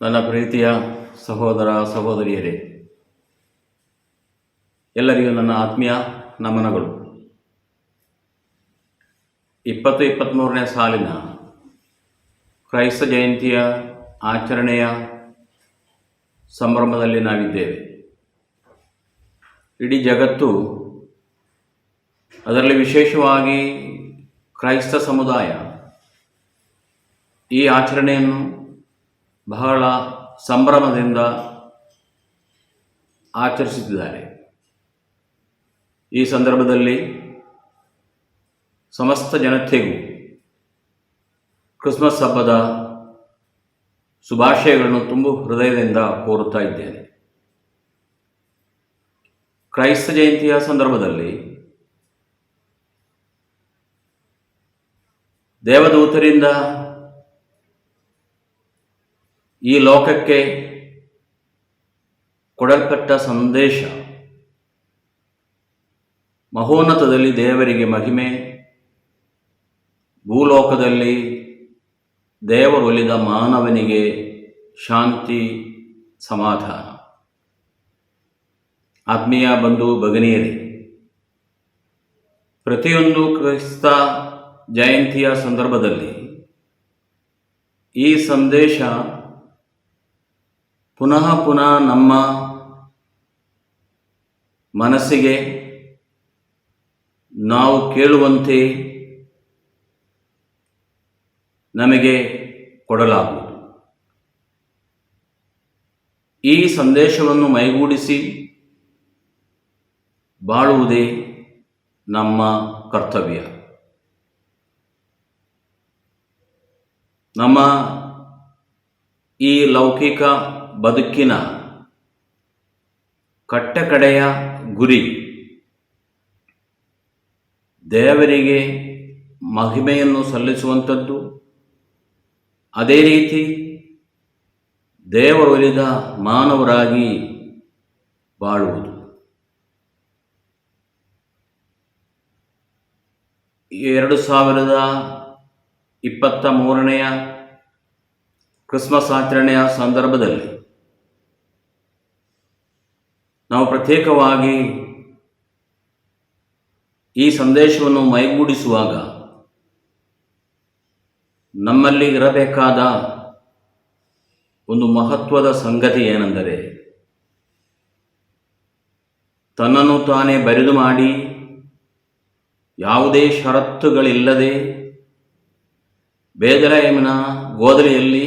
ನನ್ನ ಪ್ರೀತಿಯ ಸಹೋದರ ಸಹೋದರಿಯರೇ, ಎಲ್ಲರಿಗೂ ನನ್ನ ಆತ್ಮೀಯ ನಮನಗಳು. ಇಪ್ಪತ್ತು ಇಪ್ಪತ್ತ್ಮೂರನೇ ಸಾಲಿನ ಕ್ರೈಸ್ತ ಜಯಂತಿಯ ಆಚರಣೆಯ ಸಂಭ್ರಮದಲ್ಲಿ ನಾವಿದ್ದೇವೆ. ಇಡೀ ಜಗತ್ತು ಅದರಲ್ಲಿ ವಿಶೇಷವಾಗಿ ಕ್ರೈಸ್ತ ಸಮುದಾಯ ಈ ಆಚರಣೆಯನ್ನು ಬಹಳ ಸಂಭ್ರಮದಿಂದ ಆಚರಿಸುತ್ತಿದ್ದಾರೆ. ಈ ಸಂದರ್ಭದಲ್ಲಿ ಸಮಸ್ತ ಜನತೆಗೂ ಕ್ರಿಸ್ಮಸ್ ಹಬ್ಬದ ಶುಭಾಶಯಗಳನ್ನು ತುಂಬು ಹೃದಯದಿಂದ ಕೋರುತ್ತಾ ಇದ್ದೇನೆ. ಕ್ರೈಸ್ತ ಜಯಂತಿಯ ಸಂದರ್ಭದಲ್ಲಿ ದೇವದೂತರಿಂದ ಈ ಲೋಕಕ್ಕೆ ಕೊಡಲ್ಪಟ್ಟ ಸಂದೇಶ ಮಹೋನ್ನತದಲ್ಲಿ ದೇವರಿಗೆ ಮಹಿಮೆ, ಭೂಲೋಕದಲ್ಲಿ ದೇವರೊಲಿದ ಮಾನವನಿಗೆ ಶಾಂತಿ, ಸಮಾಧಾನ. ಆತ್ಮೀಯ ಬಂಧು ಭಗನೀರಿ ಪ್ರತಿಯೊಂದು ಕ್ರಿಸ್ತ ಜಯಂತಿಯ ಸಂದರ್ಭದಲ್ಲಿ ಈ ಸಂದೇಶ ಪುನಃ ಪುನಃ ನಮ್ಮ ಮನಸ್ಸಿಗೆ ನಾವು ಕೇಳುವಂತೆ ನಮಗೆ ಕೊಡಲಾಗುವುದು. ಈ ಸಂದೇಶವನ್ನು ಮೈಗೂಡಿಸಿ ಬಾಳುವುದೇ ನಮ್ಮ ಕರ್ತವ್ಯ. ನಮ್ಮ ಈ ಲೌಕಿಕ ಬದುಕಿನ ಕಟ್ಟಕಡೆಯ ಗುರಿ. ದೇವರಿಗೆ ಮಹಿಮೆಯನ್ನು ಸಲ್ಲಿಸುವಂಥದ್ದು. ಅದೇ ರೀತಿ ದೇವರೊಲಿದ ಮಾನವರಾಗಿ ಬಾಳುವುದು. ಎರಡು ಸಾವಿರದ ಇಪ್ಪತ್ತ ಮೂರನೆಯ ಕ್ರಿಸ್ಮಸ್ ಆಚರಣೆಯ ಸಂದರ್ಭದಲ್ಲಿ ನಾವು ಪ್ರತ್ಯೇಕವಾಗಿ ಈ ಸಂದೇಶವನ್ನು ಮೈಗೂಡಿಸುವಾಗ ನಮ್ಮಲ್ಲಿ ಇರಬೇಕಾದ ಒಂದು ಮಹತ್ವದ ಸಂಗತಿ ಏನೆಂದರೆ ತನ್ನನ್ನು ತಾನೇ ಬರಿದು ಮಾಡಿ ಯಾವುದೇ ಷರತ್ತುಗಳಿಲ್ಲದೆ ಬೇದರಾಯಮನ ಗೋದಲಿಯಲ್ಲಿ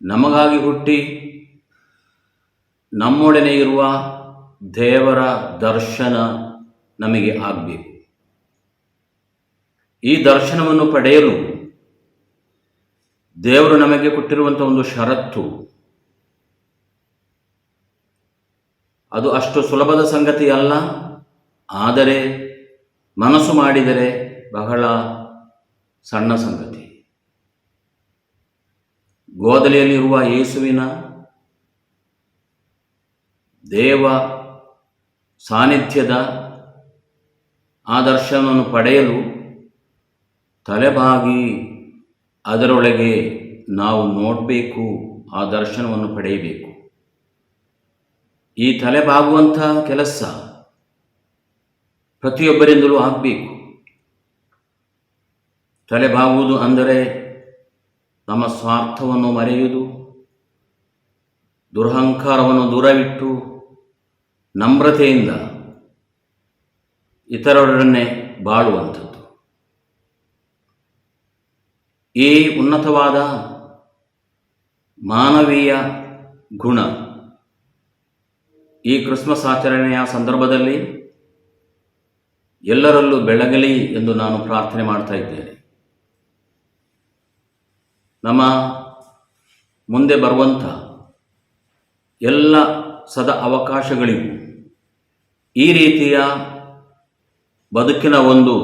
ನಮಗಾಗಿ ಹುಟ್ಟಿ ನಮ್ಮೊಡನೆ ಇರುವ ದೇವರ ದರ್ಶನ ನಮಗೆ ಆಗಬೇಕು. ಈ ದರ್ಶನವನ್ನು ಪಡೆಯಲು ದೇವರು ನಮಗೆ ಕೊಟ್ಟಿರುವಂಥ ಒಂದು ಷರತ್ತು. ಅದು ಅಷ್ಟು ಸುಲಭದ ಸಂಗತಿ ಅಲ್ಲ. ಆದರೆ ಮನಸ್ಸು ಮಾಡಿದರೆ ಬಹಳ ಸಣ್ಣ ಸಂಗತಿ. ಗೋದಲಿಯಲ್ಲಿರುವ ಯೇಸುವಿನ ದೇವ ಸಾನ್ನಿಧ್ಯದ ಆ ದರ್ಶನವನ್ನು ಪಡೆಯಲು ತಲೆಬಾಗಿ ಅದರೊಳಗೆ ನಾವು ನೋಡಬೇಕು, ಆ ದರ್ಶನವನ್ನು ಪಡೆಯಬೇಕು. ಈ ತಲೆಬಾಗುವಂಥ ಕೆಲಸ ಪ್ರತಿಯೊಬ್ಬರಿಂದಲೂ ಆಗಬೇಕು. ತಲೆಬಾಗುವುದು ಅಂದರೆ ನಮ್ಮ ಸ್ವಾರ್ಥವನ್ನು ಮರೆಯುವುದು, ದುರಹಂಕಾರವನ್ನು ದೂರವಿಟ್ಟು ನಮ್ರತೆಯಿಂದ ಇತರರನ್ನೇ ಬಾಳುವಂಥದ್ದು. ಈ ಉನ್ನತವಾದ ಮಾನವೀಯ ಗುಣ ಈ ಕ್ರಿಸ್ಮಸ್ ಆಚರಣೆಯ ಸಂದರ್ಭದಲ್ಲಿ ಎಲ್ಲರಲ್ಲೂ ಬೆಳಗಲಿ ಎಂದು ನಾನು ಪ್ರಾರ್ಥನೆ ಮಾಡ್ತಾ ಇದ್ದೇನೆ. ನಮ್ಮ ಮುಂದೆ ಬರುವಂಥ ಎಲ್ಲ ಸದ ಅವಕಾಶಗಳಿವು. ಈ ರೀತಿಯ ಬದುಕಿನ ಒಂದು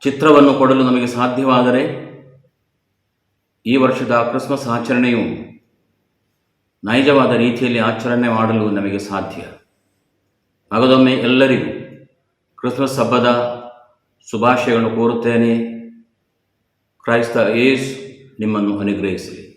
ಚಿತ್ರವನ್ನು ಕೊಡಲು ನಮಗೆ ಸಾಧ್ಯವಾದರೆ ಈ ವರ್ಷದ ಕ್ರಿಸ್ಮಸ್ ಆಚರಣೆಯು ನೈಜವಾದ ರೀತಿಯಲ್ಲಿ ಆಚರಣೆ ಮಾಡಲು ನಮಗೆ ಸಾಧ್ಯ. ಮಗದೊಮ್ಮೆ ಎಲ್ಲರಿಗೂ ಕ್ರಿಸ್ಮಸ್ ಹಬ್ಬದ ಶುಭಾಶಯಗಳನ್ನು ಕೋರುತ್ತೇನೆ. ಕ್ರೈಸ್ತ ಏಸ್ ನಿಮ್ಮನ್ನು ಅನುಗ್ರಹಿಸಲಿ.